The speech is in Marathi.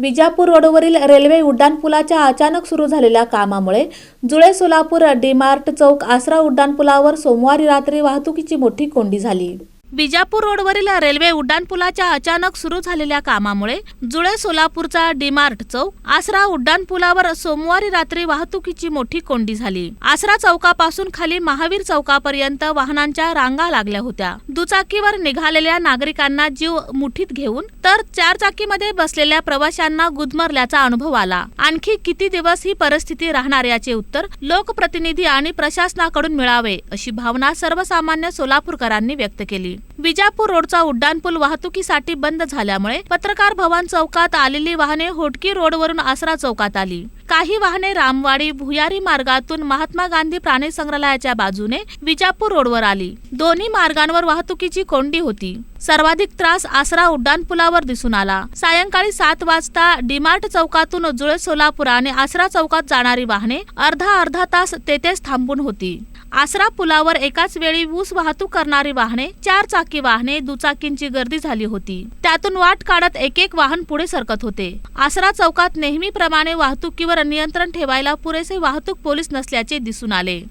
विजापूर रोडवरील रेल्वे उड्डाणपुलाच्या अचानक सुरू झालेल्या कामामुळे जुळे सोलापूर डीमार्ट चौक आसरा उड्डाणपुलावर सोमवारी रात्री वाहतुकीची मोठी कोंडी झाली. बिजापूर रोडवरील रेल्वे उड्डाणपुलाच्या अचानक सुरू झालेल्या कामामुळे जुळे सोलापूरचा डीमार्ट चौक आसरा उड्डाणपुलावर सोमवारी रात्री वाहतुकीची मोठी कोंडी झाली. आसरा चौकापासून खाली महावीर चौकापर्यंत वाहनांच्या रांगा लागल्या होत्या. दुचाकीवर निघालेल्या नागरिकांना जीव मुठीत घेऊन तर चारचाकीमध्ये बसलेल्या प्रवाशांना गुदमरल्याचा अनुभव आला. आणखी किती दिवस ही परिस्थिती राहणार याचे उत्तर लोकप्रतिनिधी आणि प्रशासनाकडून मिळावे अशी भावना सर्वसामान्य सोलापूरकरांनी व्यक्त केली. विजापूर रोडचा उड्डाणपूल वाहतुकीसाठी बंद झाल्यामुळे पत्रकार भवन चौकात आलेली वाहने होटकी रोडवरून आसरा चौकात आली. काही वाहने रामवाडी भुयारी मार्गातून महात्मा गांधी प्राणी संग्रहालयाच्या बाजूने विजापूर रोडवर आली. दोन्ही मार्गांवर वाहतुकीची कोंडी होती. सर्वाधिक त्रास आसरा उड्डाणपुलावर दिसून आला. सायंकाळी सात वाजता डीमार्ट चौकातून जुळे सोलापूर आणि आसरा चौकात जाणारी वाहने अर्धा अर्धा तास तेथेच थांबून होती. आसरा पुलावर एकाच वेळी ऊस वाहतूक करणारी वाहने चार चाकी वाहने दुचाकींची गर्दी झाली होती. त्यातून वाट काढत एक एक वाहन पुढे सरकत होते. आसरा चौकात नेहमीप्रमाणे वाहतुकीवर नियंत्रण ठेवायला पुरेसे वाहतूक पोलीस नसल्याचे दिसून आले.